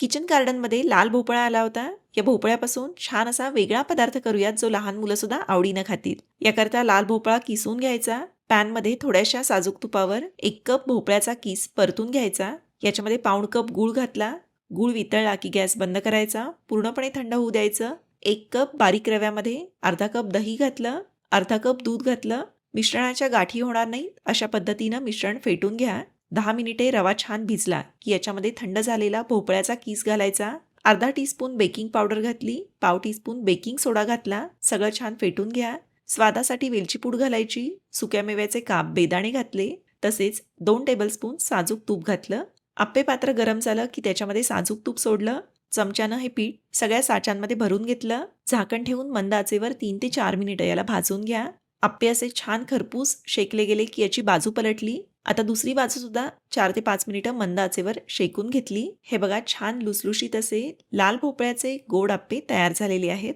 Kitchen गार्डनमध्ये लाल भोपळा आला होता. या भोपळ्यापासून छान असा वेगळा पदार्थ करूयात जो लहान मुलं सुद्धा आवडीनं खातील. याकरता लाल भोपळा किसून घ्यायचा. पॅनमध्ये थोड्याशा साजूक तुपावर एक कप भोपळ्याचा किस परतून घ्यायचा. याच्यामध्ये पाऊण कप गूळ घातला. गूळ वितळला की गॅस बंद करायचा. पूर्णपणे थंड होऊ द्यायचं. एक कप बारीक रव्यामध्ये अर्धा कप दही घातलं. अर्धा कप दूध घातलं. मिश्रणाच्या गाठी होणार नाही अशा पद्धतीनं मिश्रण फेटून घ्या. दहा मिनिटे रवा छान भिजला की याच्यामध्ये थंड झालेला भोपळ्याचा किस घालायचा. अर्धा टीस्पून बेकिंग पावडर घातली पाव टीस्पून बेकिंग सोडा घातला सगळं छान फेटून घ्या. स्वादासाठी वेलची पूड घालायची सुक्या मेव्याचे काप बेदाणे घातले तसेच दोन टेबलस्पून साजूक तूप घातलं. आप्पे पात्र गरम झालं की त्याच्यामध्ये साजूक तूप सोडलं. चमच्यानं हे पीठ सगळ्या साच्यांमध्ये भरून घेतलं. झाकण ठेवून मंद आचेवर तीन ते चार मिनिटं याला भाजून घ्या. आप्पे असे छान खरपूस शेकले गेले की याची बाजू पलटली. आता दुसरी बाजू सुद्धा चार ते पाच मिनिटं मंद आचेवर शेकून घेतली. हे बघा छान लुसलुशीत असे लाल भोपळ्याचे गोड आप्पे तयार झालेले आहेत.